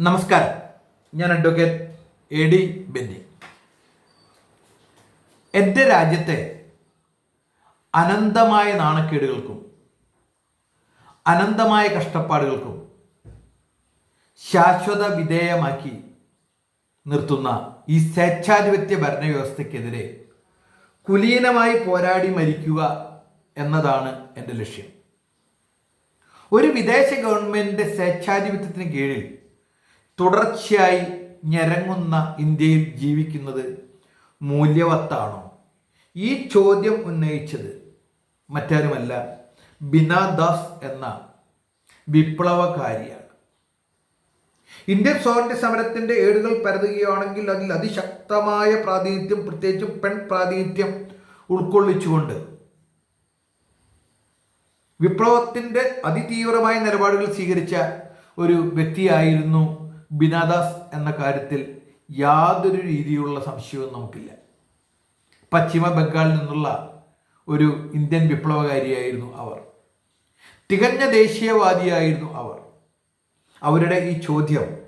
നമസ്കാരം. ഞാൻ advocate A D Benny. എന്റെ രാജ്യത്തെ അനന്തമായ നാണക്കേടുകൾക്കും അനന്തമായ കഷ്ടപ്പാടുകൾക്കും ശാശ്വത വിധേയമാക്കി നിർത്തുന്ന ഈ സ്വേച്ഛാധിപത്യ ഭരണവ്യവസ്ഥയ്ക്കെതിരെ കുലീനമായി പോരാടി മരിക്കുക എന്നതാണ് എന്റെ ലക്ഷ്യം. ഒരു വിദേശ ഗവൺമെന്റിന്റെ സ്വേച്ഛാധിപത്യത്തിന് കീഴിൽ തുടർച്ചയായി ഞരങ്ങുന്ന ഇന്ത്യയിൽ ജീവിക്കുന്നത് മൂല്യവത്താണോ? ഈ ചോദ്യം ഉന്നയിച്ചത് മറ്റാരുമല്ല ബിനാദാസ് എന്ന വിപ്ലവകാരിയാണ്. ഇന്ത്യൻ സ്വാതന്ത്ര്യ സമരത്തിന്റെ ഏടുകൾ പരതുകയാണെങ്കിൽ അതിൽ അതിശക്തമായ പ്രാതിനിധ്യം പ്രത്യേകിച്ചും പെൺ പ്രാതിനിധ്യം ഉൾക്കൊള്ളിച്ചുകൊണ്ട് വിപ്ലവത്തിന്റെ അതിതീവ്രമായ നിലപാടുകൾ സ്വീകരിച്ച ഒരു വ്യക്തിയായിരുന്നു ബിനാദാസ് എന്ന കാര്യത്തിൽ യാതൊരു രീതിയിലുള്ള സംശയവും നമുക്കില്ല. പശ്ചിമ ബംഗാളിൽ നിന്നുള്ള ഒരു ഇന്ത്യൻ വിപ്ലവകാരിയായിരുന്നു അവർ. തികഞ്ഞ ദേശീയവാദിയായിരുന്നു അവർ. അവരുടെ ഈ ചോദ്യം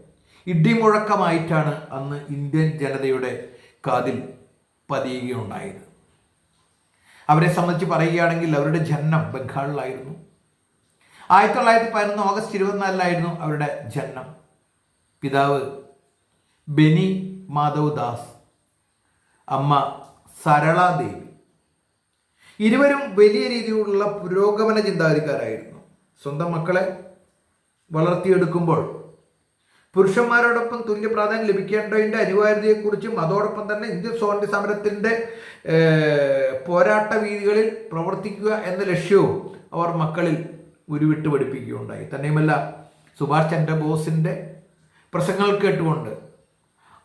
ഇടിമുഴക്കമായിട്ടാണ് അന്ന് ഇന്ത്യൻ ജനതയുടെ കാതിൽ പതിയുകയുണ്ടായത്. അവരെ സംബന്ധിച്ച് പറയുകയാണെങ്കിൽ അവരുടെ ജനനം ബംഗാളിലായിരുന്നു. ആയിരത്തി തൊള്ളായിരത്തി പതിനൊന്ന് ഓഗസ്റ്റ് ഇരുപത്തിനാലിലായിരുന്നു അവരുടെ ജനനം. പിതാവ് ബെനി മാധവ് ദാസ് അമ്മ സരളാദേവി ഇരുവരും വലിയ രീതിയിലുള്ള പുരോഗമന ചിന്താഗതിക്കാരായിരുന്നു. സ്വന്തം മക്കളെ വളർത്തിയെടുക്കുമ്പോൾ പുരുഷന്മാരോടൊപ്പം തുല്യ പ്രാധാന്യം ലഭിക്കേണ്ടതിന്റെ അനിവാര്യതയെക്കുറിച്ചും അതോടൊപ്പം തന്നെ ഇന്ത്യൻ സ്വാതന്ത്ര്യ സമരത്തിന്റെ പോരാട്ട വീതികളിൽ പ്രവർത്തിക്കുക എന്ന ലക്ഷ്യവും അവർ മക്കളിൽ ഉരുവിട്ട് പഠിപ്പിക്കുകയുണ്ടായി. തന്നെയുമല്ല സുഭാഷ് ചന്ദ്രബോസിന്റെ പ്രസംഗങ്ങൾ കേട്ടുകൊണ്ട്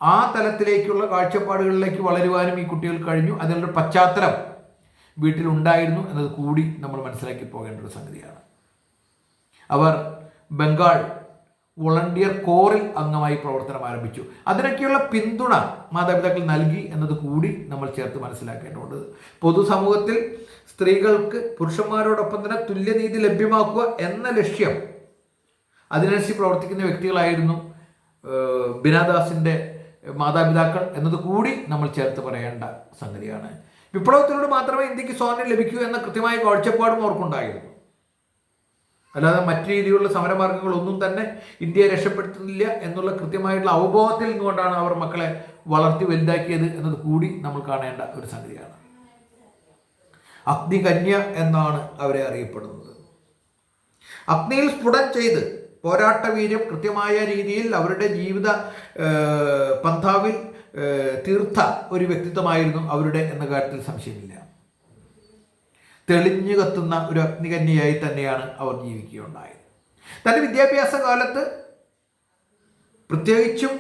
ആ തലത്തിലേക്കുള്ള കാഴ്ചപ്പാടുകളിലേക്ക് വളരുവാനും ഈ കുട്ടികൾ കഴിഞ്ഞു. അതിനുള്ള പശ്ചാത്തലം വീട്ടിലുണ്ടായിരുന്നു എന്നത് കൂടി നമ്മൾ മനസ്സിലാക്കി പോകേണ്ട ഒരു സംഗതിയാണ്. അവർ ബംഗാൾ വോളണ്ടിയർ കോറിൽ അംഗമായി പ്രവർത്തനം ആരംഭിച്ചു. അതിനൊക്കെയുള്ള പിന്തുണ മാതാപിതാക്കൾ നൽകി എന്നത് കൂടി നമ്മൾ ചേർത്ത് മനസ്സിലാക്കേണ്ടതുണ്ട്. പൊതുസമൂഹത്തിൽ സ്ത്രീകൾക്ക് പുരുഷന്മാരോടൊപ്പം തന്നെ തുല്യനീതി ലഭ്യമാക്കുക എന്ന ലക്ഷ്യം അതിനനുസരിച്ച് പ്രവർത്തിക്കുന്ന വ്യക്തികളായിരുന്നു ബിനാദാസിന്റെ മാതാപിതാക്കൾ എന്നത് കൂടി നമ്മൾ ചേർത്ത് പറയേണ്ട സംഗതിയാണ്. വിപ്ലവത്തിലൂടെ മാത്രമേ ഇന്ത്യയ്ക്ക് സ്വാതന്ത്ര്യം ലഭിക്കൂ എന്ന കൃത്യമായ കാഴ്ചപ്പാടും അവർക്കുണ്ടായിരുന്നു. അല്ലാതെ മറ്റു രീതിയിലുള്ള സമരമാർഗങ്ങളൊന്നും തന്നെ ഇന്ത്യയെ രക്ഷപ്പെടുത്തുന്നില്ല എന്നുള്ള കൃത്യമായിട്ടുള്ള അവബോധത്തിൽ നിന്നുകൊണ്ടാണ് അവർ മക്കളെ വളർത്തി വലുതാക്കിയത് എന്നത് കൂടി നമ്മൾ കാണേണ്ട ഒരു സംഗതിയാണ്. അഗ്നികന്യ എന്നാണ് അവരെ അറിയപ്പെടുന്നത്. അഗ്നിയിൽ സ്ഫുടം ചെയ്ത് പോരാട്ട വീര്യം കൃത്യമായ രീതിയിൽ അവരുടെ ജീവിത പന്ഥാവിൽ തീർത്ത ഒരു വ്യക്തിത്വമായിരുന്നു അവരുടെ എന്ന കാര്യത്തിൽ സംശയമില്ല. തെളിഞ്ഞു കത്തുന്ന ഒരു അഗ്നികന്യയായി തന്നെയാണ് അവർ ജീവിക്കുകയുണ്ടായത്. തന്റെ വിദ്യാഭ്യാസ കാലത്ത് പ്രത്യേകിച്ചും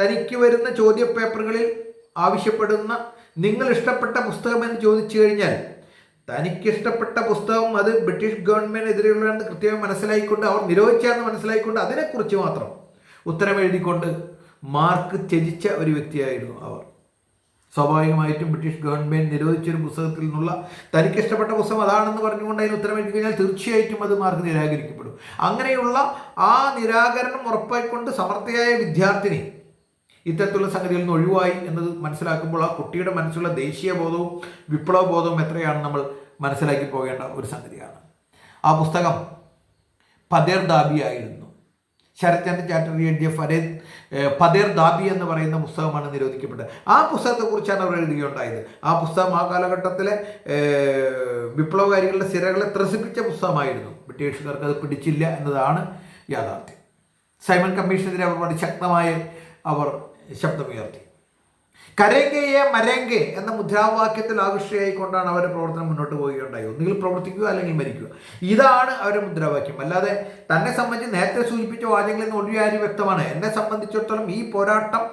തനിക്ക് വരുന്ന ചോദ്യ പേപ്പറുകളിൽ ആവശ്യപ്പെടുന്ന നിങ്ങൾ ഇഷ്ടപ്പെട്ട പുസ്തകം എന്ന് ചോദിച്ചു കഴിഞ്ഞാൽ തനിക്ക് ഇഷ്ടപ്പെട്ട പുസ്തകം അത് ബ്രിട്ടീഷ് ഗവൺമെന്റിനെതിരെയുള്ളതെന്ന് കൃത്യമായി മനസ്സിലായിക്കൊണ്ട് അവർ നിരോധിച്ചാന്ന് മനസ്സിലായിക്കൊണ്ട് അതിനെക്കുറിച്ച് മാത്രം ഉത്തരം എഴുതിക്കൊണ്ട് മാർക്ക് ത്യജിച്ച ഒരു വ്യക്തിയായിരുന്നു അവർ. സ്വാഭാവികമായിട്ടും ബ്രിട്ടീഷ് ഗവൺമെന്റ് നിരോധിച്ചൊരു പുസ്തകത്തിൽ നിന്നുള്ള തനിക്ക് ഇഷ്ടപ്പെട്ട പുസ്തകം അതാണെന്ന് പറഞ്ഞുകൊണ്ട് അതിന് ഉത്തരം എഴുതി കഴിഞ്ഞാൽ തീർച്ചയായിട്ടും അത് മാർക്ക് നിരാകരിക്കപ്പെടും. അങ്ങനെയുള്ള ആ നിരാകരണം ഉറപ്പായിക്കൊണ്ട് സമർത്ഥയായ വിദ്യാർത്ഥിനി ഇത്തരത്തിലുള്ള സംഗതികളിൽ നിന്ന് ഒഴിവായി എന്നത് മനസ്സിലാക്കുമ്പോൾ ആ കുട്ടിയുടെ മനസ്സിലുള്ള ദേശീയ ബോധവും വിപ്ലവ ബോധവും എത്രയാണ് നമ്മൾ മനസ്സിലാക്കി പോകേണ്ട ഒരു സംഗതിയാണ്. ആ പുസ്തകം പതേർ ദാബി ആയിരുന്നു. ശരത്ചന്ദ്ര ചാറ്റർജി എഴുതിയ ഫരേ പതേർ ദാബി എന്ന് പറയുന്ന പുസ്തകമാണ് നിരോധിക്കപ്പെട്ടത്. ആ പുസ്തകത്തെക്കുറിച്ചാണ് അവർ എഴുതുകയുണ്ടായത് ആ പുസ്തകം ആ കാലഘട്ടത്തിലെ വിപ്ലവകാരികളുടെ സിരകളെ ത്രസിപ്പിച്ച പുസ്തകമായിരുന്നു. ബ്രിട്ടീഷുകാർക്ക് അത് പിടിച്ചില്ല എന്നതാണ് യാഥാർത്ഥ്യം. സൈമൺ കമ്മീഷനെതിരെ അവർ വളരെ ശക്തമായ അവർ ശബ്ദമുയർത്തി. കരേങ്കയെ മരേങ്കെ എന്ന മുദ്രാവാക്യത്തിൽ ആകർഷയായിക്കൊണ്ടാണ് അവരുടെ പ്രവർത്തനം മുന്നോട്ട് പോവുകയുണ്ടായി. ഒന്നുകിൽ പ്രവർത്തിക്കുക അല്ലെങ്കിൽ മരിക്കുക. ഇതാണ് അവരുടെ മുദ്രാവാക്യം. അല്ലാതെ തന്നെ സംബന്ധിച്ച് നേരത്തെ സൂചിപ്പിച്ച വാചകങ്ങളിൽ നിന്ന് ഒഴിയാരി വ്യക്തമാണ്. എന്നെ സംബന്ധിച്ചിടത്തോളം ഈ പോരാട്ടം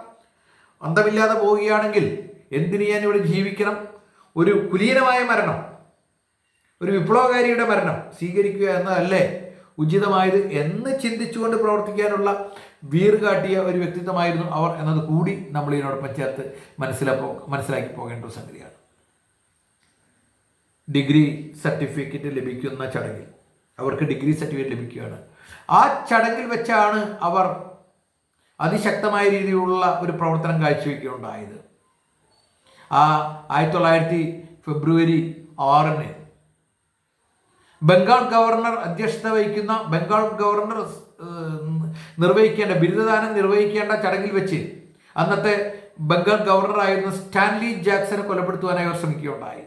അന്തമില്ലാതെ പോവുകയാണെങ്കിൽ എന്തിനു ഞാൻ ഇവിടെ ജീവിക്കണം? ഒരു കുലീനമായ മരണം ഒരു വിപ്ലവകാരിയുടെ മരണം സ്വീകരിക്കുക എന്നതല്ലേ ഉചിതമായത് എന്ന് ചിന്തിച്ചുകൊണ്ട് പ്രവർത്തിക്കാനുള്ള വീർ കാട്ടിയ ഒരു വ്യക്തിത്വമായിരുന്നു അവർ എന്നത് കൂടി നമ്മൾ ഇതിനോടൊപ്പം ചേർത്ത് മനസ്സിലാപ്പോ മനസ്സിലാക്കി പോകേണ്ട ഒരു സംഗതിയാണ്. ഡിഗ്രി സർട്ടിഫിക്കറ്റ് ലഭിക്കുന്ന ചടങ്ങിൽ അവർക്ക് ഡിഗ്രി സർട്ടിഫിക്കറ്റ് ലഭിക്കുകയാണ്. ആ ചടങ്ങിൽ വെച്ചാണ് അവർ അതിശക്തമായ രീതിയിലുള്ള ഒരു പ്രവർത്തനം കാഴ്ചവെക്കുകയുണ്ടായത്. ആ ആയിരത്തി തൊള്ളായിരത്തി ഫെബ്രുവരി ആറിന് ബംഗാൾ ഗവർണർ അധ്യക്ഷത വഹിക്കുന്ന ബംഗാൾ ഗവർണർ നിർവഹിക്കേണ്ട ബിരുദദാനം നിർവഹിക്കേണ്ട ചടങ്ങിൽ വെച്ച് അന്നത്തെ ബംഗാൾ ഗവർണറായിരുന്ന സ്റ്റാൻലി ജാക്സനെ കൊലപ്പെടുത്തുവാനായി അവർ ശ്രമിക്കുകയുണ്ടായി.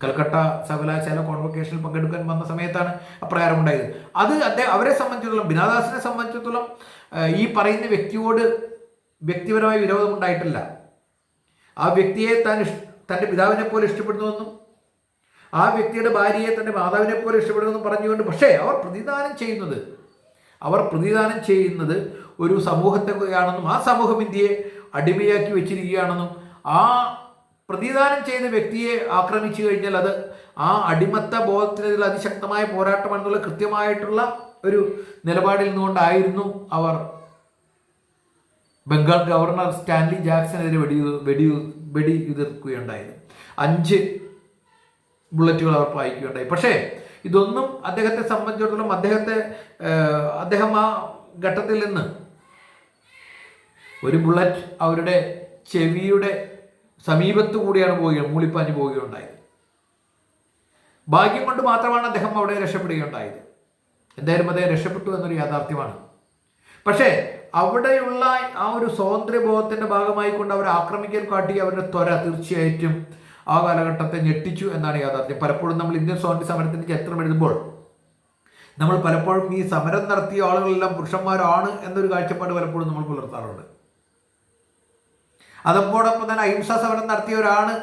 കൽക്കട്ട സർവകലാശാല കോൺവൊക്കേഷനിൽ പങ്കെടുക്കാൻ വന്ന സമയത്താണ് അപ്രകാരം ഉണ്ടായത്. അത് അദ്ദേഹം അവരെ സംബന്ധിച്ചിടത്തോളം ബിനാദാസിനെ സംബന്ധിച്ചിടത്തോളം ഈ പറയുന്ന വ്യക്തിയോട് വ്യക്തിപരമായ വിരോധമുണ്ടായിട്ടില്ല ആ വ്യക്തിയെ താൻ തന്റെ പിതാവിനെ പോലെ ഇഷ്ടപ്പെടുന്നുവെന്നും ആ വ്യക്തിയുടെ ഭാര്യയെ തന്നെ മാതാവിനെ പോലെ ഇഷ്ടപ്പെടുമെന്ന് പറഞ്ഞുകൊണ്ട് പക്ഷേ അവർ പ്രതിദാനം ചെയ്യുന്നത് അവർ പ്രതിദാനം ചെയ്യുന്നത് ഒരു സമൂഹത്തെയാണെന്നും ആ സമൂഹം ഇന്ത്യയെ അടിമയാക്കി വെച്ചിരിക്കുകയാണെന്നും ആ പ്രതിദാനം ചെയ്യുന്ന വ്യക്തിയെ ആക്രമിച്ചു കഴിഞ്ഞാൽ അത് ആ അടിമത്ത ബോധത്തിനെതിരെ അതിശക്തമായ പോരാട്ടമാണെന്നുള്ള കൃത്യമായിട്ടുള്ള ഒരു നിലപാടിൽ നിന്നുകൊണ്ടായിരുന്നു അവർ ബംഗാൾ ഗവർണർ സ്റ്റാൻലി ജാക്സനെതിരെ വെടി വെടി വെടി ഉതിർക്കുകയുണ്ടായത് അഞ്ച് ബുള്ളറ്റുകൾ അവർ പായിക്കുകയുണ്ടായി പക്ഷേ ഇതൊന്നും അദ്ദേഹത്തെ സംബന്ധിച്ചിടത്തോളം അദ്ദേഹത്തെ അദ്ദേഹം ആ ഘട്ടത്തിൽ നിന്ന് ഒരു ബുള്ളറ്റ് അവരുടെ ചെവിയുടെ സമീപത്ത് കൂടിയാണ് പോവുക മൂളിപ്പാഞ്ഞ് പോവുകയുണ്ടായത്. ഭാഗ്യം കൊണ്ട് മാത്രമാണ് അദ്ദേഹം അവിടെ രക്ഷപ്പെടുകയുണ്ടായത്. എന്തായാലും അദ്ദേഹം രക്ഷപ്പെട്ടു എന്നൊരു യാഥാർത്ഥ്യമാണ്. പക്ഷേ അവിടെയുള്ള ആ ഒരു സ്വാതന്ത്ര്യബോധത്തിന്റെ ഭാഗമായിക്കൊണ്ട് അവർ ആക്രമിക്കാൻ കാട്ടി അവരുടെ ത്വര തീർച്ചയായിട്ടും ആ കാലഘട്ടത്തെ ഞെട്ടിച്ചു എന്നാണ് യാഥാർത്ഥ്യം. പലപ്പോഴും നമ്മൾ ഇന്ത്യൻ സ്വാതന്ത്ര്യ സമരത്തിന്റെ ചരിത്രം എഴുതുമ്പോൾ നമ്മൾ പലപ്പോഴും ഈ സമരം നടത്തിയ ആളുകളെല്ലാം പുരുഷന്മാരാണ് എന്നൊരു കാഴ്ചപ്പാട് പലപ്പോഴും നമ്മൾ പുലർത്താറുണ്ട്. അതോടൊപ്പം തന്നെ അഹിംസാ സമരം നടത്തിയവരാണ്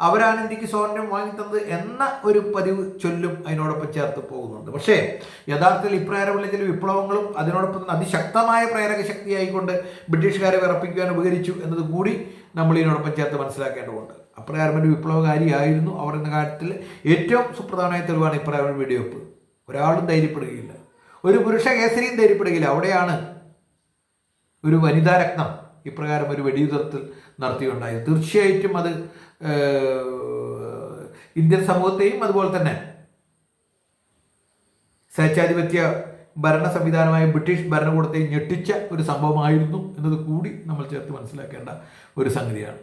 അവരാണ് ഇന്ത്യയ്ക്ക് സ്വാതന്ത്ര്യം വാങ്ങിത്തന്നത് എന്ന ഒരു പതിവ് ചൊല്ലും അതിനോടൊപ്പം ചേർത്ത് പോകുന്നുണ്ട്. പക്ഷേ യഥാർത്ഥത്തിൽ ഇപ്രകാരമുള്ള ചില വിപ്ലവങ്ങളും അതിനോടൊപ്പം തന്നെ അതിശക്തമായ പ്രേരക ശക്തിയായിക്കൊണ്ട് ബ്രിട്ടീഷുകാരെ വിറപ്പിക്കുവാൻ ഉപകരിച്ചു എന്നത് കൂടി നമ്മൾ ഇതിനോടൊപ്പം ചേർത്ത് മനസ്സിലാക്കേണ്ടതുണ്ട്. അപ്രകാരം ഒരു വിപ്ലവകാരിയായിരുന്നു അവർ എന്ന കാര്യത്തിൽ ഏറ്റവും സുപ്രധാനമായ തെളിവാണ് ഇപ്രകാരം വെടിവെപ്പ് ഒരാളും ധൈര്യപ്പെടുകയില്ല. ഒരു പുരുഷ കേസരിയും ധൈര്യപ്പെടുകയില്ല. അവിടെയാണ് ഒരു വനിതാ രത്നം ഇപ്രകാരം ഒരു വെടിയുതിർത്തൽ നടത്തിയുണ്ടായത്. തീർച്ചയായിട്ടും അത് ഇന്ത്യൻ സമൂഹത്തെയും അതുപോലെ തന്നെ സ്വേച്ഛാധിപത്യ ഭരണ സംവിധാനമായ ബ്രിട്ടീഷ് ഭരണകൂടത്തെ ഞെട്ടിച്ച ഒരു സംഭവമായിരുന്നു എന്നത് കൂടി നമ്മൾ ചേർത്ത് മനസ്സിലാക്കേണ്ട ഒരു സംഗതിയാണ്.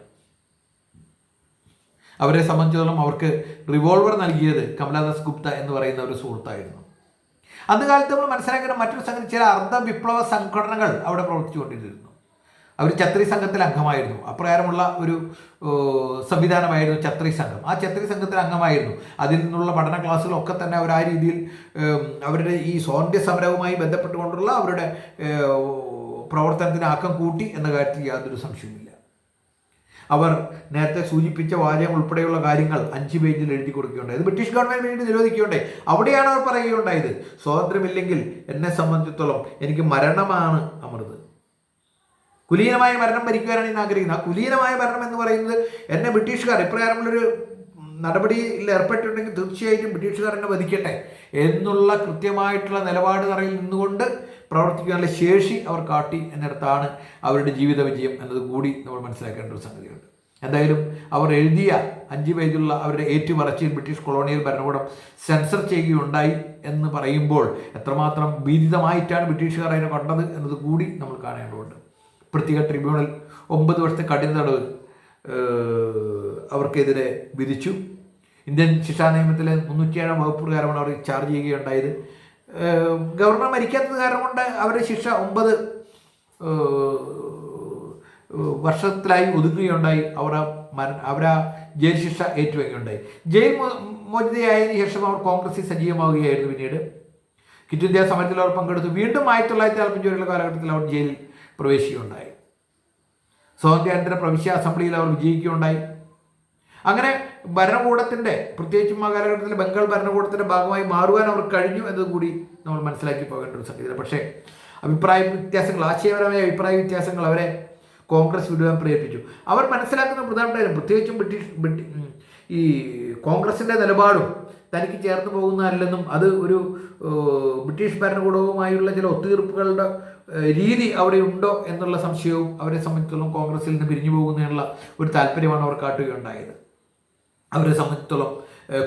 അവരെ സംബന്ധിച്ചിടത്തോളം അവർക്ക് റിവോൾവർ നൽകിയത് കമലാദാസ് ഗുപ്ത എന്ന് പറയുന്ന ഒരു സുഹൃത്തായിരുന്നു. അന്ന് കാലത്ത് നമ്മൾ മനസ്സിലാക്കേണ്ട മറ്റൊരു സംഗതി ചില അർദ്ധ വിപ്ലവ സംഘടനകൾ അവിടെ പ്രവർത്തിച്ചുകൊണ്ടിരുന്നു. അവർ ഛത്രി സംഘത്തിൽ അംഗമായിരുന്നു. അപ്രകാരമുള്ള ഒരു സംവിധാനമായിരുന്നു ഛത്രി സംഘം. ആ ഛത്രി സംഘത്തിൽ അംഗമായിരുന്നു. അതിൽ നിന്നുള്ള പഠന ക്ലാസ്സുകളൊക്കെ തന്നെ അവർ ആ രീതിയിൽ അവരുടെ ഈ സ്വാതന്ത്ര്യ സമരവുമായി ബന്ധപ്പെട്ടുകൊണ്ടുള്ള അവരുടെ പ്രവർത്തനത്തിന് ആക്കം കൂട്ടി എന്ന കാര്യത്തിൽ യാതൊരു സംശയവുമില്ല. അവർ നേരത്തെ സൂചിപ്പിച്ച വാചകം ഉൾപ്പെടെയുള്ള കാര്യങ്ങൾ അഞ്ച് പേജിൽ എഴുതി കൊടുക്കുകയുണ്ടായി. ഇത് ബ്രിട്ടീഷ് ഗവൺമെന്റ് വേണ്ടി നിരോധിക്കുകയുണ്ടായി. അവിടെയാണ് അവർ പറയുകയുണ്ടായത് സ്വാതന്ത്ര്യമില്ലെങ്കിൽ എന്നെ സംബന്ധിച്ചിടത്തോളം എനിക്ക് മരണമാണ് അമൃത്. കുലീനമായ മരണം ഭരിക്കുവാനാണ് ഞാൻ ആഗ്രഹിക്കുന്നത്. ആ കുലീനമായ മരണം എന്ന് പറയുന്നത് എന്നെ ബ്രിട്ടീഷുകാർ ഇപ്രകാരമുള്ളൊരു നടപടിയിൽ ഏർപ്പെട്ടിട്ടുണ്ടെങ്കിൽ തീർച്ചയായിട്ടും ബ്രിട്ടീഷുകാർ എന്നെ വധിക്കട്ടെ എന്നുള്ള കൃത്യമായിട്ടുള്ള നിലപാട് തറയിൽ നിന്നുകൊണ്ട് പ്രവർത്തിക്കാനുള്ള ശേഷി അവർ കാട്ടി എന്നിടത്താണ് അവരുടെ ജീവിത വിജയം എന്നത് കൂടി നമ്മൾ മനസ്സിലാക്കേണ്ട ഒരു സംഗതിയുണ്ട്. എന്തായാലും അവർ എഴുതിയ അഞ്ച് പേജുള്ള അവരുടെ ഏറ്റുപറച്ചിൽ ബ്രിട്ടീഷ് കൊളോണിയൽ ഭരണകൂടം സെൻസർ ചെയ്യുകയുണ്ടായി എന്ന് പറയുമ്പോൾ എത്രമാത്രം ഭീതിതമായിട്ടാണ് ബ്രിട്ടീഷുകാർ അതിനെ കണ്ടത് എന്നത് കൂടി നമ്മൾ കാണേണ്ടതുണ്ട്. പ്രത്യേക ട്രിബ്യൂണൽ ഒമ്പത് വർഷത്തെ കഠിന തടവ് അവർക്കെതിരെ വിധിച്ചു. ഇന്ത്യൻ ശിക്ഷാ നിയമത്തിലെ മുന്നൂറ്റിയേഴാം വകുപ്പ് പ്രകാരമാണ് അവർ ചാർജ് ചെയ്യുകയുണ്ടായത്. ഗവർണർ മരിക്കാത്തത് കാരണം കൊണ്ട് അവരുടെ ശിക്ഷ ഒമ്പത് വർഷത്തിലായി ഒതുങ്ങുകയുണ്ടായി. അവർ അവർ ആ ജയിൽ ശിക്ഷ ഏറ്റുവയ്ക്കുകയുണ്ടായി ജയിൽ മോചിതയായതിനു ശേഷം അവർ കോൺഗ്രസിൽ സജീവമാവുകയായിരുന്നു പിന്നീട്. കിറ്റ് ഇന്ത്യ സമരത്തിൽ അവർ പങ്കെടുത്തു. വീണ്ടും ആയിരത്തി തൊള്ളായിരത്തി നാൽപ്പത്തി വരെയുള്ള കാലഘട്ടത്തിൽ അവർ ജയിലിൽ പ്രവേശിക്കുകയുണ്ടായി. സ്വാതന്ത്ര്യാനന്തര പ്രവിശ്യ അസംബ്ലിയിൽ അവർ വിജയിക്കുകയുണ്ടായി. അങ്ങനെ ഭരണകൂടത്തിന്റെ പ്രത്യേകിച്ചും ആ കാലഘട്ടത്തിൽ ബംഗാൾ ഭരണകൂടത്തിന്റെ ഭാഗമായി മാറുവാൻ അവർ കഴിഞ്ഞു എന്നതുകൂടി നമ്മൾ മനസ്സിലാക്കി പോകേണ്ട ഒരു സംഗതി പക്ഷേ അഭിപ്രായ വ്യത്യാസങ്ങൾ ആശയപരമായ അഭിപ്രായ വ്യത്യാസങ്ങൾ അവരെ കോൺഗ്രസ് വിടുവാൻ പ്രേരിപ്പിച്ചു. അവർ മനസ്സിലാക്കുന്ന പ്രധാനപ്പെട്ട പ്രത്യേകിച്ചും ബ്രിട്ടീഷ് ഈ കോൺഗ്രസിന്റെ നിലപാടും തനിക്ക് ചേർന്ന് പോകുന്നതല്ലെന്നും അത് ഒരു ബ്രിട്ടീഷ് ഭരണകൂടവുമായുള്ള ചില ഒത്തുതീർപ്പുകളുടെ രീതി അവിടെ ഉണ്ടോ എന്നുള്ള സംശയവും അവരെ സംബന്ധിച്ചിടത്തോളം കോൺഗ്രസിൽ നിന്ന് പിരിഞ്ഞു പോകുന്നതിനുള്ള ഒരു താല്പര്യമാണ് അവർ കാട്ടുകയുണ്ടായത്. അവരെ സംബന്ധിച്ചിടത്തോളം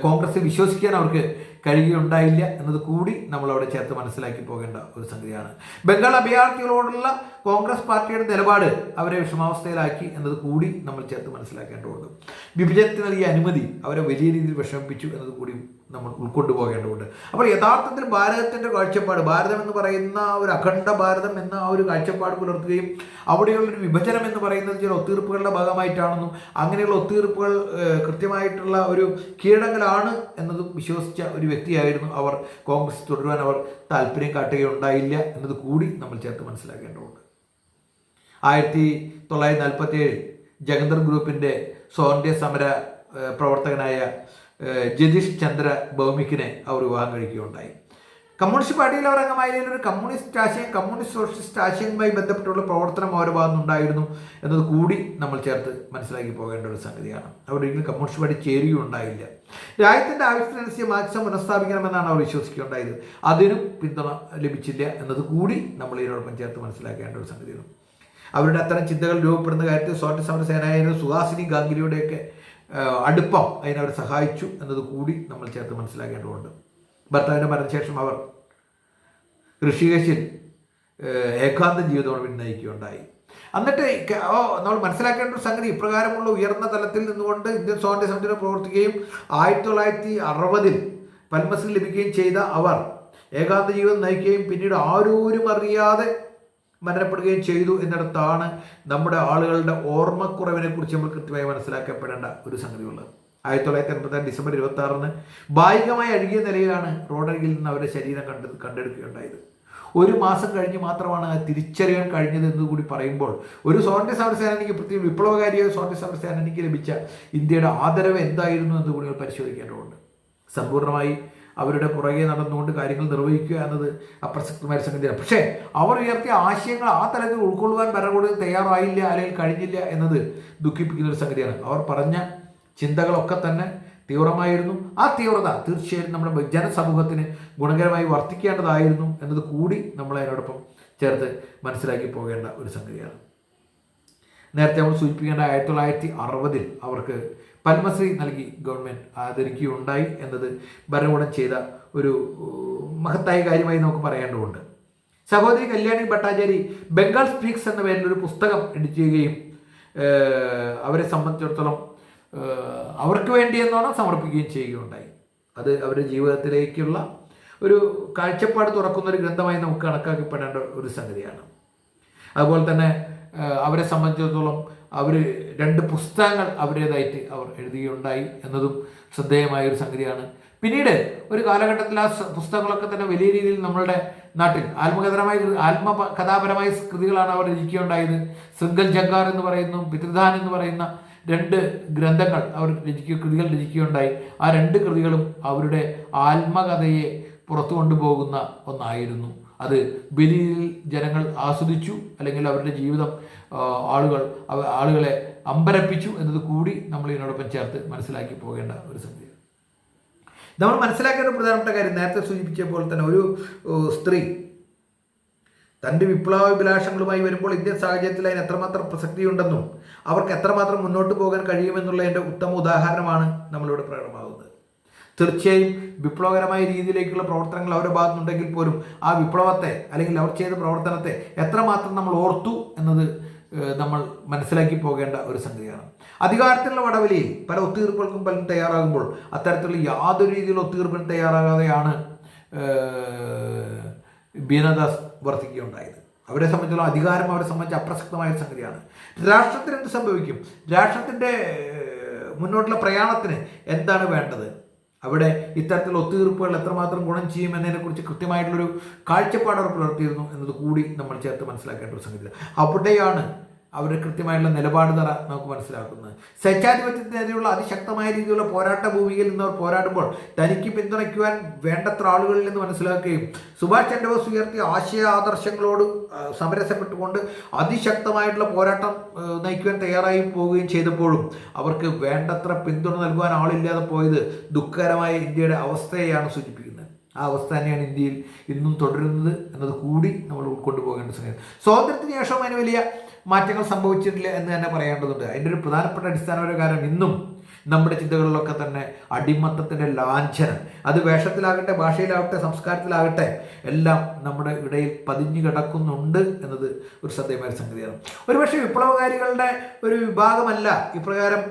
കോൺഗ്രസ് വിശ്വസിക്കാൻ അവർക്ക് കഴിയുകയുണ്ടായില്ല എന്നത് കൂടി നമ്മൾ അവിടെ ചേർത്ത് മനസ്സിലാക്കി പോകേണ്ട ഒരു സംഗതിയാണ്. ബംഗാൾ അഭയാർത്ഥികളോടുള്ള കോൺഗ്രസ് പാർട്ടിയുടെ നിലപാട് അവരെ വിഷമാവസ്ഥയിലാക്കി എന്നത് കൂടി നമ്മൾ ചേർത്ത് മനസ്സിലാക്കേണ്ടതുണ്ട്. വിഭജനത്തിന് നൽകിയ അനുമതി അവരെ വലിയ രീതിയിൽ വിഷമിപ്പിച്ചു എന്നത് കൂടി നമ്മൾ ഉൾക്കൊണ്ടു പോകേണ്ടതുണ്ട്. അപ്പോൾ യഥാർത്ഥത്തിൽ ഭാരതത്തിന്റെ കാഴ്ചപ്പാട് ഭാരതം എന്ന് പറയുന്ന ഒരു അഖണ്ഡ ഭാരതം എന്ന ആ ഒരു കാഴ്ചപ്പാട് പുലർത്തുകയും അവിടെയുള്ളൊരു വിഭജനം എന്ന് പറയുന്നത് ചില ഒത്തീർപ്പുകളുടെ ഭാഗമായിട്ടാണെന്നും അങ്ങനെയുള്ള ഒത്തീർപ്പുകൾ കൃത്യമായിട്ടുള്ള ഒരു കീഴടങ്ങലാണ് എന്നതും വിശ്വസിച്ച ഒരു വ്യക്തിയായിരുന്നു അവർ. കോൺഗ്രസ് തുടരുവാൻ അവർ താല്പര്യം കാട്ടുകയുണ്ടായില്ല എന്നത് കൂടി നമ്മൾ ചേർത്ത് മനസ്സിലാക്കേണ്ടതുണ്ട്. ആയിരത്തി തൊള്ളായിരത്തി നാൽപ്പത്തി ഏഴിൽ ജഗന്തർ ഗ്രൂപ്പിന്റെ സ്വാതന്ത്ര്യ സമര പ്രവർത്തകനായ ജതീഷ് ചന്ദ്ര ഭൗമിക്കിനെ അവർ വിവാഹം കഴിക്കുകയുണ്ടായി. കമ്മ്യൂണിസ്റ്റ് പാർട്ടിയിൽ അവർ അംഗമായതിൽ ഒരു കമ്മ്യൂണിസ്റ്റ് ആശയം കമ്മ്യൂണിസ്റ്റ് സോഷ്യലിസ്റ്റ് ആശയവുമായി ബന്ധപ്പെട്ടുള്ള പ്രവർത്തനം അവരുടെ ഭാഗത്തുനിന്നുണ്ടായിരുന്നു എന്നത് കൂടി നമ്മൾ ചേർത്ത് മനസ്സിലാക്കി പോകേണ്ട ഒരു സംഗതിയാണ്. അവരൊരിക്കലും കമ്മ്യൂണിസ്റ്റ് പാർട്ടി ചേരുകയുണ്ടായില്ല രാജ്യത്തിന്റെ ആവശ്യത്തിനനുസരിച്ച് മാർക്സം പുനഃസ്ഥാപിക്കണമെന്നാണ് അവർ വിശ്വസിക്കുകയുണ്ടായത് അതിനും പിന്തുണ ലഭിച്ചില്ല എന്നത് കൂടി നമ്മൾ ഇതിനോടൊപ്പം ചേർത്ത് മനസ്സിലാക്കേണ്ട ഒരു സംഗതിയാണ്. അവരുടെ അത്തരം ചിന്തകൾ രൂപപ്പെടുന്ന കാര്യത്തിൽ സ്വാതന്ത്ര്യ സമര സേനായാലും സുഹാസിനി ഗാംഗുലിയുടെയൊക്കെ അടുപ്പം അതിനവരെ സഹായിച്ചു എന്നത് കൂടി നമ്മൾ ചേർത്ത് മനസ്സിലാക്കേണ്ടതുണ്ട്. ഭർത്താവിന്റെ മരണശേഷം അവർ ഋഷികേശിൽ ഏകാന്ത ജീവിതമാണ് പിന്നെ നയിക്കുകയുണ്ടായി എന്നിട്ട് നമ്മൾ മനസ്സിലാക്കേണ്ട ഒരു സംഗതി ഇപ്രകാരമുള്ള ഉയർന്ന തലത്തിൽ നിന്നുകൊണ്ട് ഇന്ത്യൻ സ്വാതന്ത്ര്യ സമരത്തിന് പ്രവർത്തിക്കുകയും ആയിരത്തി തൊള്ളായിരത്തി അറുപതിൽ പത്മശ്രീ ലഭിക്കുകയും ചെയ്ത അവർ ഏകാന്ത ജീവിതം നയിക്കുകയും പിന്നീട് ആരോരും അറിയാതെ മരണപ്പെടുകയും ചെയ്തു എന്നിടത്താണ് നമ്മുടെ ആളുകളുടെ ഓർമ്മക്കുറവിനെ കുറിച്ച് നമ്മൾ കൃത്യമായി മനസ്സിലാക്കപ്പെടേണ്ട ഒരു സംഗതിയുള്ളത്. ആയിരത്തി തൊള്ളായിരത്തി എൺപത്തി ഡിസംബർ ഇരുപത്തി ആറിന് ഭാഗികമായി അഴുകിയ നിലയിലാണ് റോഡരികിൽ നിന്ന് അവരുടെ ശരീരം കണ്ട് കണ്ടെടുക്കുകയുണ്ടായത്. ഒരു മാസം കഴിഞ്ഞ് മാത്രമാണ് തിരിച്ചറിയാൻ കഴിഞ്ഞത് എന്ന് കൂടി പറയുമ്പോൾ ഒരു സ്വാതന്ത്ര്യ സമരസേനാനിക്ക് പ്രത്യേകം വിപ്ലവകാരിയായ സ്വാതന്ത്ര്യ സമരസേനാനിക്ക് ലഭിച്ച ഇന്ത്യയുടെ ആദരവ് എന്തായിരുന്നു എന്ന് കൂടി പരിശോധിക്കേണ്ടതുണ്ട്. സമ്പൂർണമായി അവരുടെ പുറകെ നടന്നുകൊണ്ട് കാര്യങ്ങൾ നിർവഹിക്കുക എന്നത് അപ്രസക്തമായ സംഗതിയാണ്. പക്ഷേ അവർ ഉയർത്തിയ ആശയങ്ങൾ ആ തലത്തിൽ ഉൾക്കൊള്ളുവാൻ ഭരണകൂടം തയ്യാറായില്ല അല്ലെങ്കിൽ കഴിഞ്ഞില്ല എന്നത് ദുഃഖിപ്പിക്കുന്ന ഒരു സംഗതിയാണ്. അവർ പറഞ്ഞ ചിന്തകളൊക്കെ തന്നെ തീവ്രമായിരുന്നു. ആ തീവ്രത തീർച്ചയായും നമ്മുടെ ജനസമൂഹത്തിന് ഗുണകരമായി വർത്തിക്കേണ്ടതായിരുന്നു എന്നത് കൂടി നമ്മൾ അതിനോടൊപ്പം ചേർത്ത് മനസ്സിലാക്കി പോകേണ്ട ഒരു സംഗതിയാണ്. നേരത്തെ നമ്മൾ സൂചിപ്പിക്കേണ്ട ആയിരത്തി തൊള്ളായിരത്തി അറുപതിൽ അവർക്ക് പത്മശ്രീ നൽകി ഗവൺമെന്റ് ആദരിക്കുകയുണ്ടായി എന്നത് ഭരണകൂടം ചെയ്ത ഒരു മഹത്തായ കാര്യമായി നമുക്ക് പറയേണ്ടതുണ്ട്. സഹോദരി കല്യാണി ഭട്ടാചാരി ബംഗാൾ സ്പീക്സ് എന്ന പേരിൽ ഒരു പുസ്തകം എഡിറ്റ് ചെയ്യുകയും അവരെ സംബന്ധിച്ചിടത്തോളം അവർക്ക് വേണ്ടി എന്നോണം സമർപ്പിക്കുകയും ചെയ്യുകയുണ്ടായി. അത് അവരുടെ ജീവിതത്തിലേക്കുള്ള ഒരു കാഴ്ചപ്പാട് തുറക്കുന്ന ഒരു ഗ്രന്ഥമായി നമുക്ക് കണക്കാക്കപ്പെടേണ്ട ഒരു സംഗതിയാണ്. അതുപോലെ തന്നെ അവരെ സംബന്ധിച്ചിടത്തോളം അവർ രണ്ട് പുസ്തകങ്ങൾ അവരുടേതായിട്ട് അവർ എഴുതുകയുണ്ടായി എന്നതും ശ്രദ്ധേയമായ ഒരു സംഗതിയാണ്. പിന്നീട് ഒരു കാലഘട്ടത്തിൽ ആ പുസ്തകങ്ങളൊക്കെ തന്നെ വലിയ രീതിയിൽ നമ്മളുടെ നാട്ടിൽ ആത്മകഥപരമായ ആത്മ കഥാപരമായ കൃതികളാണ് അവർ രചിക്കുകയുണ്ടായത്. ശൃംഗൽ ജങ്കാർ എന്ന് പറയുന്നു പിതൃദാൻ എന്ന് പറയുന്ന രണ്ട് ഗ്രന്ഥങ്ങൾ അവർ രചിക്കുക കൃതികൾ രചിക്കുകയുണ്ടായി. ആ രണ്ട് കൃതികളും അവരുടെ ആത്മകഥയെ പുറത്തു കൊണ്ടുപോകുന്ന ഒന്നായിരുന്നു. അത് ബലിയിൽ ജനങ്ങൾ ആസ്വദിച്ചു അല്ലെങ്കിൽ അവരുടെ ജീവിതം ആളുകൾ ആളുകളെ അമ്പരപ്പിച്ചു എന്നത് കൂടി നമ്മൾ ഇതിനോടൊപ്പം ചേർത്ത് മനസ്സിലാക്കി പോകേണ്ട ഒരു സംഗതിയാണ്. നമ്മൾ മനസ്സിലാക്കേണ്ട പ്രധാനപ്പെട്ട കാര്യം നേരത്തെ സൂചിപ്പിച്ച പോലെ തന്നെ ഒരു സ്ത്രീ തന്റെ വിപ്ലവാഭിലാഷങ്ങളുമായി വരുമ്പോൾ ഇന്ത്യൻ സാഹചര്യത്തിൽ അതിന് എത്രമാത്രം പ്രസക്തിയുണ്ടെന്നും അവർക്ക് എത്രമാത്രം മുന്നോട്ട് പോകാൻ കഴിയുമെന്നുള്ള കഴിയുമെന്നുള്ളതിന്റെ ഉത്തമ ഉദാഹരണമാണ് നമ്മളിവിടെ പ്രകടമാകുന്നത്. തീർച്ചയായും വിപ്ലവകരമായ രീതിയിലേക്കുള്ള പ്രവർത്തനങ്ങൾ അവരുടെ ഭാഗത്തുനിന്നുണ്ടെങ്കിൽ പോലും ആ വിപ്ലവത്തെ അല്ലെങ്കിൽ അവർ ചെയ്ത പ്രവർത്തനത്തെ എത്രമാത്രം നമ്മൾ ഓർത്തു എന്നത് നമ്മൾ മനസ്സിലാക്കി പോകേണ്ട ഒരു സംഗതിയാണ്. അധികാരത്തിലുള്ള വടവലിയിൽ പല ഒത്തുതീർപ്പുകൾക്കും പലരും തയ്യാറാകുമ്പോൾ അത്തരത്തിലുള്ള യാതൊരു രീതിയിലുള്ള ഒത്തുതീർപ്പിനും തയ്യാറാകാതെയാണ് ബീനദാസ് വർദ്ധിക്കുകയുണ്ടായത്. അവരെ സംബന്ധിച്ചുള്ള അധികാരം അവരെ സംബന്ധിച്ച് അപ്രസക്തമായ സംഗതിയാണ്. രാഷ്ട്രത്തിന് എന്ത് സംഭവിക്കും? രാഷ്ട്രത്തിന്റെ മുന്നോട്ടുള്ള പ്രയാണത്തിന് എന്താണ് വേണ്ടത്? അവിടെ ഇത്തരത്തിലുള്ള ഒത്തുതീർപ്പുകൾ എത്രമാത്രം ഗുണം ചെയ്യും എന്നതിനെക്കുറിച്ച് കൃത്യമായിട്ടുള്ളൊരു കാഴ്ചപ്പാട് അവർ പുലർത്തിയിരുന്നു എന്നത് കൂടി നമ്മൾ ചേർത്ത് മനസ്സിലാക്കേണ്ട ഒരു സംഗതി അവിടെയാണ് അവരുടെ കൃത്യമായിട്ടുള്ള നിലപാട് തറ നമുക്ക് മനസ്സിലാക്കുന്നത്. സ്വച്ഛാധിപത്യത്തിനെതിരെയുള്ള അതിശക്തമായ രീതിയിലുള്ള പോരാട്ട ഭൂമികയിൽ നിന്ന് അവർ പോരാടുമ്പോൾ തനിക്ക് പിന്തുണയ്ക്കുവാൻ വേണ്ടത്ര ആളുകളിൽ നിന്ന് മനസ്സിലാക്കുകയും സുഭാഷ് ചന്ദ്രബോസ് ഉയർത്തിയ ആശയ ആദർശങ്ങളോട് സമരസപ്പെട്ടുകൊണ്ട് അതിശക്തമായിട്ടുള്ള പോരാട്ടം നയിക്കുവാൻ തയ്യാറായി പോവുകയും ചെയ്തപ്പോഴും അവർക്ക് വേണ്ടത്ര പിന്തുണ നൽകുവാൻ ആളില്ലാതെ പോയത് ദുഃഖകരമായ ഇന്ത്യയുടെ അവസ്ഥയെയാണ് സൂചിപ്പിക്കുന്നത്. ആ അവസ്ഥ തന്നെയാണ് ഇന്ത്യയിൽ ഇന്നും തുടരുന്നത് എന്നത് കൂടി നമ്മൾ ഉൾക്കൊണ്ടു പോകേണ്ട സംഗതി. സ്വാതന്ത്ര്യത്തിന് ശേഷം അതിന് വലിയ മാറ്റങ്ങൾ സംഭവിച്ചിട്ടില്ല എന്ന് തന്നെ പറയേണ്ടതുണ്ട്. അതിന്റെ ഒരു പ്രധാനപ്പെട്ട അടിസ്ഥാനപരമായ കാരണം ഇന്നും നമ്മുടെ ചിന്തകളിലൊക്കെ തന്നെ അടിമത്തത്തിന്റെ ലാഞ്ചനം. അത് വേഷത്തിലാകട്ടെ ഭാഷയിലാകട്ടെ സംസ്കാരത്തിലാകട്ടെ എല്ലാം നമ്മുടെ ഇടയിൽ പതിഞ്ഞു കിടക്കുന്നുണ്ട് എന്നത് ഒരു ശ്രദ്ധേയമായ സംഗതിയാണ്. ഒരുപക്ഷെ വിപ്ലവകാരികളുടെ ഒരു വിഭാഗമല്ല ഇപ്രകാരം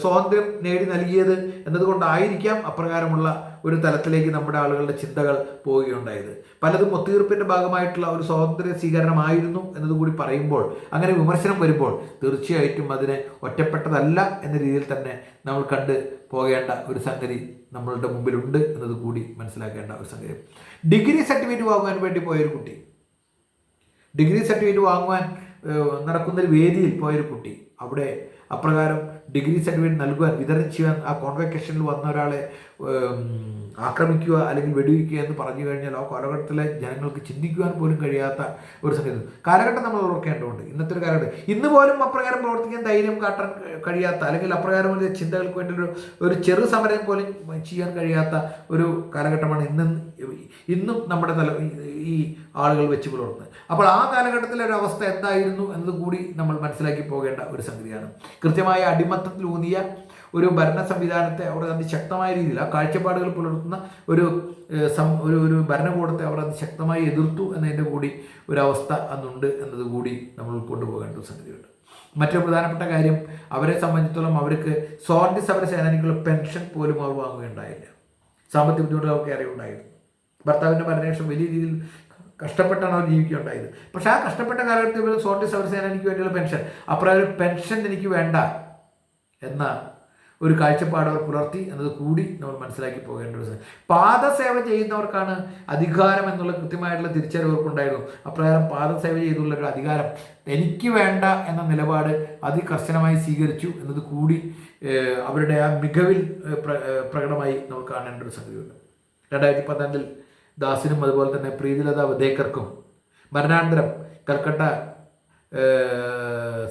സ്വാതന്ത്ര്യം നേടി നൽകിയത് എന്നതുകൊണ്ടായിരിക്കാം അപ്രകാരമുള്ള ഒരു തലത്തിലേക്ക് നമ്മുടെ ആളുകളുടെ ചിന്തകൾ പോവുകയുണ്ടായത്. പലതും ഒത്തുതീർപ്പിന്റെ ഭാഗമായിട്ടുള്ള ഒരു സ്വാതന്ത്ര്യ സ്വീകരണമായിരുന്നു എന്നതുകൂടി പറയുമ്പോൾ അങ്ങനെ വിമർശനം വരുമ്പോൾ തീർച്ചയായിട്ടും അതിനെ ഒറ്റപ്പെട്ടതല്ല എന്ന രീതിയിൽ തന്നെ നമ്മൾ കണ്ട് പോകേണ്ട ഒരു സംഗതി നമ്മളുടെ മുമ്പിലുണ്ട് എന്നത് കൂടി മനസ്സിലാക്കേണ്ട ഒരു സംഗതി. ഡിഗ്രി സർട്ടിഫിക്കറ്റ് വാങ്ങുവാൻ വേണ്ടി പോയൊരു കുട്ടി. ഡിഗ്രി സർട്ടിഫിക്കറ്റ് വാങ്ങുവാൻ നടക്കുന്നൊരു വേദിയിൽ പോയൊരു കുട്ടി. അവിടെ അപ്രകാരം ഡിഗ്രി സർട്ടിഫിക്കറ്റ് നൽകുവാൻ വിതരണം ചെയ്യാൻ ആ കോൺവെക്കേഷനിൽ വന്ന ഒരാളെ ആക്രമിക്കുക അല്ലെങ്കിൽ വെടിവെക്കുക എന്ന് പറഞ്ഞു കഴിഞ്ഞാൽ ആ കാലഘട്ടത്തിലെ ജനങ്ങൾക്ക് ചിന്തിക്കുവാൻ പോലും കഴിയാത്ത ഒരു സംഗതി. കാലഘട്ടം നമ്മൾ ഓർക്കേണ്ടതുണ്ട്. ഇന്നത്തെ ഒരു കാലഘട്ടം. ഇന്ന് പോലും അപ്രകാരം പ്രവർത്തിക്കാൻ ധൈര്യം കാട്ടാൻ കഴിയാത്ത അല്ലെങ്കിൽ അപ്രകാരം ഒരു ചിന്തകൾക്ക് വേണ്ടി ഒരു ഒരു ചെറു സമരം പോലും ചെയ്യാൻ കഴിയാത്ത ഒരു കാലഘട്ടമാണ് ഇന്ന് ഇന്നും നമ്മുടെ തല ഈ ആളുകൾ വെച്ച് പുലർത്തുന്നത്. അപ്പോൾ ആ കാലഘട്ടത്തിലെ ഒരു അവസ്ഥ എന്തായിരുന്നു എന്നത് കൂടി നമ്മൾ മനസ്സിലാക്കി പോകേണ്ട ഒരു സംഗതിയാണ്. കൃത്യമായ അടിമത്തത്തിലൂന്നിയ ഒരു ഭരണ സംവിധാനത്തെ അവർ അതിശക്തമായ രീതിയിൽ ആ കാഴ്ചപ്പാടുകൾ പുലർത്തുന്ന ഒരു ഒരു ഒരു ഭരണകൂടത്തെ അവർ അതിശക്തമായി എതിർത്തു എന്നതിന്റെ കൂടി ഒരവസ്ഥ അന്നുണ്ട് എന്നത് കൂടി നമ്മൾ കൊണ്ടുപോകേണ്ട ഒരു സംഗതിയുണ്ട്. മറ്റൊരു പ്രധാനപ്പെട്ട കാര്യം അവരെ സംബന്ധിച്ചിടത്തോളം അവർക്ക് സ്വാതന്ത്ര്യ സമര സേനാനികളുടെ പെൻഷൻ പോലും അവർ വാങ്ങുകയുണ്ടായില്ല. സാമ്പത്തിക ബുദ്ധിമുട്ടുകൾ അവർക്ക് ഏറെ ഉണ്ടായിരുന്നു. ഭർത്താവിന്റെ മരണശേഷം വലിയ രീതിയിൽ കഷ്ടപ്പെട്ടാണ് അവർ ജീവിക്കുകയുണ്ടായത്. പക്ഷേ ആ കഷ്ടപ്പെട്ട കാലഘട്ടത്തിൽ സ്വാതന്ത്ര്യ സമര സേനാനിക്ക് വേണ്ടിയുള്ള പെൻഷൻ അപ്രകാരം പെൻഷൻ എനിക്ക് വേണ്ട എന്ന ഒരു കാഴ്ചപ്പാട് അവർ പുലർത്തി എന്നത് കൂടി നമ്മൾ മനസ്സിലാക്കി പോകേണ്ട ഒരു പാദസേവ ചെയ്യുന്നവർക്കാണ് അധികാരം എന്നുള്ള കൃത്യമായിട്ടുള്ള തിരിച്ചറിവ് അവർക്കുണ്ടായിരുന്നു. അപ്രകാരം പാദസേവ ചെയ്തുള്ള ഒരു അധികാരം എനിക്ക് വേണ്ട എന്ന നിലപാട് അതികർശനമായി സ്വീകരിച്ചു എന്നത് കൂടി അവരുടെ ആ മികവിൽ പ്ര- പ്രകടമായി നമ്മൾ കാണേണ്ട ഒരു സംഗതിയുണ്ട്. രണ്ടായിരത്തി പന്ത്രണ്ടിൽ ദാസിനും അതുപോലെ തന്നെ പ്രീതിലത വധേക്കർക്കും മരണാനന്തരം കൽക്കട്ട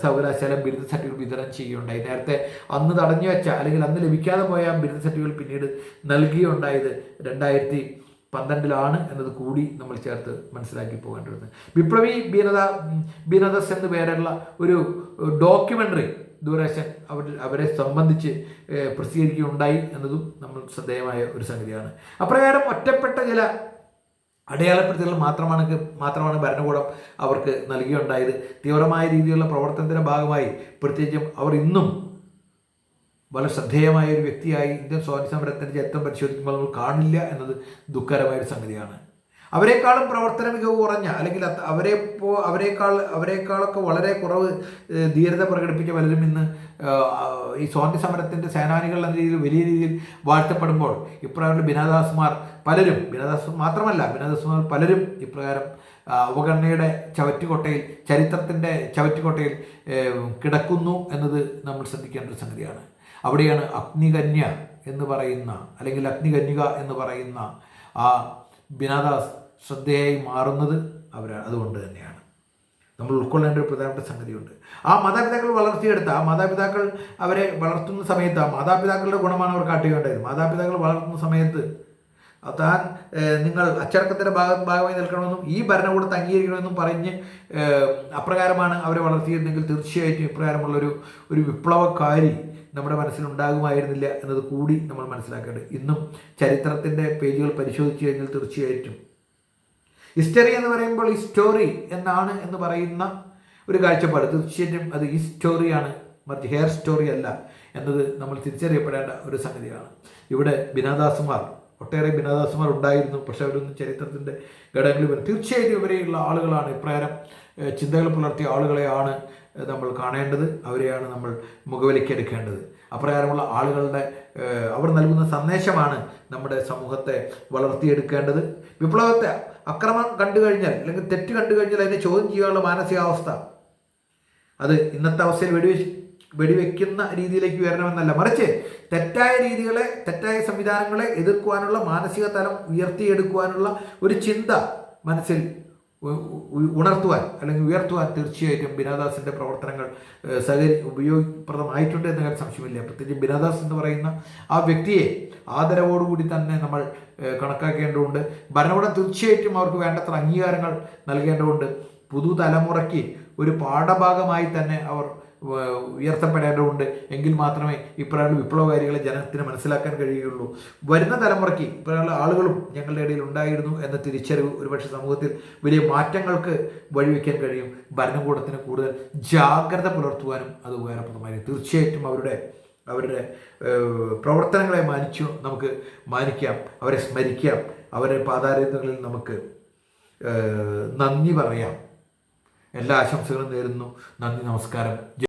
സർവകലാശാല ബിരുദ സർട്ടിഫിക്കറ്റ് വിതരണം ചെയ്യുകയുണ്ടായി. നേരത്തെ അന്ന് തടഞ്ഞു വെച്ച അല്ലെങ്കിൽ അന്ന് ലഭിക്കാതെ പോയ ബിരുദ സർട്ടിഫിക്കറ്റ് പിന്നീട് നൽകുകയുണ്ടായത് രണ്ടായിരത്തി പന്ത്രണ്ടിലാണ് എന്നത് കൂടി നമ്മൾ ചേർത്ത് മനസ്സിലാക്കി പോകേണ്ടത് വിപ്ലവി ബീനത ബീനദസ് എന്ന് പേരുള്ള ഒരു ഡോക്യുമെന്ററി ദൂരദർശൻ അവർ അവരെ സംബന്ധിച്ച് പ്രസിദ്ധീകരിക്കുകയുണ്ടായി എന്നതും നമ്മൾ ശ്രദ്ധേയമായ ഒരു സംഗതിയാണ്. അപ്രകാരം ഒറ്റപ്പെട്ട ചില അടയാളപ്പെടുത്തലുകൾ മാത്രമാണ് മാത്രമാണ് ഭരണകൂടം അവർക്ക് നൽകിയുണ്ടായത്. തീവ്രമായ രീതിയിലുള്ള പ്രവർത്തനത്തിന്റെ ഭാഗമായി പ്രത്യേകിച്ചും അവർ ഇന്നും വളരെ ശ്രദ്ധേയമായ ഒരു വ്യക്തിയായി ഇന്ത്യൻ സ്വാതന്ത്ര്യ സമരത്തിന്റെ ചരിത്രം പരിശോധിക്കുമ്പോൾ നമ്മൾ കാണില്ല എന്നത് ദുഃഖകരമായ ഒരു സംഗതിയാണ്. അവരെക്കാളും പ്രവർത്തന മികവ് കുറഞ്ഞ അല്ലെങ്കിൽ അവരെ പോ അവരെക്കാൾ അവരെക്കാളൊക്കെ വളരെ കുറവ് ധീരത പ്രകടിപ്പിച്ച പലരും ഇന്ന് ഈ സ്വാതന്ത്ര്യ സമരത്തിന്റെ സേനാനികൾ എന്ന രീതിയിൽ വലിയ രീതിയിൽ വാഴ്ത്തപ്പെടുമ്പോൾ ഇപ്രകാരം ബിനാദാസ്മാർ പലരും ബിനാദാസ് മാത്രമല്ല ബിനാദാസ്മാർ പലരും ഇപ്രകാരം അവഗണനയുടെ ചവറ്റുകൊട്ടയിൽ ചരിത്രത്തിന്റെ ചവറ്റുകൊട്ടയിൽ കിടക്കുന്നു എന്നത് നമ്മൾ ശ്രദ്ധിക്കേണ്ട ഒരു സംഗതിയാണ്. അവിടെയാണ് അഗ്നികന്യ എന്ന് പറയുന്ന അല്ലെങ്കിൽ അഗ്നികന്യക എന്ന് പറയുന്ന ആ ബിനാദാസ് ശ്രദ്ധയായി മാറുന്നത് അവർ അതുകൊണ്ട് തന്നെയാണ്. നമ്മൾ ഉൾക്കൊള്ളേണ്ട ഒരു പ്രധാനപ്പെട്ട സംഗതിയുണ്ട്. ആ മാതാപിതാക്കൾ വളർത്തിയെടുത്ത ആ മാതാപിതാക്കൾ അവരെ വളർത്തുന്ന സമയത്ത് ആ മാതാപിതാക്കളുടെ ഗുണമാണ് അവർ കാട്ടുകയുണ്ടായത് മാതാപിതാക്കൾ വളർത്തുന്ന സമയത്ത് താൻ നിങ്ങൾ അച്ചടക്കത്തിന്റെ ഭാഗ ഭാഗമായി നിൽക്കണമെന്നും ഈ ഭരണകൂടത്തെ അംഗീകരിക്കണമെന്നും പറഞ്ഞ് അപ്രകാരമാണ് അവരെ വളർത്തിയിരുന്നെങ്കിൽ തീർച്ചയായിട്ടും ഇപ്രകാരമുള്ളൊരു ഒരു വിപ്ലവക്കാരി നമ്മുടെ മനസ്സിലുണ്ടാകുമായിരുന്നില്ല എന്നത് കൂടി നമ്മൾ മനസ്സിലാക്കേണ്ടത്. ഇന്നും ചരിത്രത്തിന്റെ പേജുകൾ പരിശോധിച്ചു കഴിഞ്ഞാൽ തീർച്ചയായിട്ടും. ഹിസ്റ്ററി എന്ന് പറയുമ്പോൾ ഈ സ്റ്റോറി എന്നാണ് എന്ന് പറയുന്ന ഒരു കാഴ്ചപ്പാട്. തീർച്ചയായിട്ടും അത് ഈ സ്റ്റോറിയാണ് മറിച്ച് ഹെയർ സ്റ്റോറി അല്ല എന്നത് നമ്മൾ തിരിച്ചറിയപ്പെടേണ്ട ഒരു സംഗതിയാണ്. ഇവിടെ ബിനാദാസുമാർ ഒട്ടേറെ ബിനാദാസുമാർ ഉണ്ടായിരുന്നു. പക്ഷെ അവരൊന്നും ചരിത്രത്തിന്റെ ഘടകങ്ങളിൽ വരും തീർച്ചയായിട്ടും ഇവരെയുള്ള ആളുകളാണ്. ഇപ്രകാരം ചിന്തകൾ പുലർത്തിയ ആളുകളെയാണ് നമ്മൾ കാണേണ്ടത് അവരെയാണ് നമ്മൾ മുഖവിലക്കെടുക്കേണ്ടത് അപ്രകാരമുള്ള ആളുകളുടെ അവർ നൽകുന്ന സന്ദേശമാണ് നമ്മുടെ സമൂഹത്തെ വളർത്തിയെടുക്കേണ്ടത്. വിപ്ലവത്തെ അക്രമം കണ്ടു കഴിഞ്ഞാൽ അല്ലെങ്കിൽ തെറ്റ് കണ്ടു കഴിഞ്ഞാൽ അതിനെ ചോദ്യം ചെയ്യാനുള്ള മാനസികാവസ്ഥ. അത് ഇന്നത്തെ അവസ്ഥയിൽ വെടിവെച്ച് വെടിവെക്കുന്ന രീതിയിലേക്ക് ഉയരണമെന്നല്ല. മറിച്ച് തെറ്റായ രീതികളെ തെറ്റായ സംവിധാനങ്ങളെ എതിർക്കുവാനുള്ള മാനസിക തലം ഉയർത്തിയെടുക്കുവാനുള്ള ഒരു ചിന്ത മനസ്സിൽ ഉണർത്തുവാൻ അല്ലെങ്കിൽ ഉയർത്തുവാൻ തീർച്ചയായിട്ടും ബിനാദാസിന്റെ പ്രവർത്തനങ്ങൾ സഹ ഉപയോഗപ്രദമായിട്ടുണ്ട് എന്ന കാര്യം സംശയമില്ല. പ്രത്യേകിച്ച് ബിനാദാസ് എന്ന് പറയുന്ന ആ വ്യക്തിയെ ആദരവോടുകൂടി തന്നെ നമ്മൾ കണക്കാക്കേണ്ടതുണ്ട്. ഭരണകൂടം തീർച്ചയായിട്ടും അവർക്ക് വേണ്ടത്ര അംഗീകാരങ്ങൾ നൽകേണ്ടതുണ്ട്. പുതുതലമുറയ്ക്ക് ഒരു പാഠഭാഗമായി തന്നെ അവർ ഉയർത്തപ്പെടേണ്ടതുണ്ട്. എങ്കിൽ മാത്രമേ ഇപ്പോഴുള്ള വിപ്ലവകാരികളെ ജനത്തിന് മനസ്സിലാക്കാൻ കഴിയുകയുള്ളൂ. വരുന്ന തലമുറയ്ക്ക് ഇപ്പോഴുള്ള ആളുകളും ഞങ്ങളുടെ ഇടയിൽ ഉണ്ടായിരുന്നു എന്ന തിരിച്ചറിവ് ഒരുപക്ഷെ സമൂഹത്തിൽ വലിയ മാറ്റങ്ങൾക്ക് വഴിവെക്കാൻ കഴിയും. ഭരണകൂടത്തിന് കൂടുതൽ ജാഗ്രത പുലർത്തുവാനും അത് ഉപകാരപ്രദമായി തീർച്ചയായിട്ടും അവരുടെ അവരുടെ പ്രവർത്തനങ്ങളെ മാനിച്ചു നമുക്ക് മാനിക്കാം അവരെ സ്മരിക്കാം അവരുടെ പാതാരങ്ങളിൽ നമുക്ക് നന്ദി പറയാം. എല്ലാ ആശംസകളും നേരുന്നു. നന്ദി നമസ്കാരം.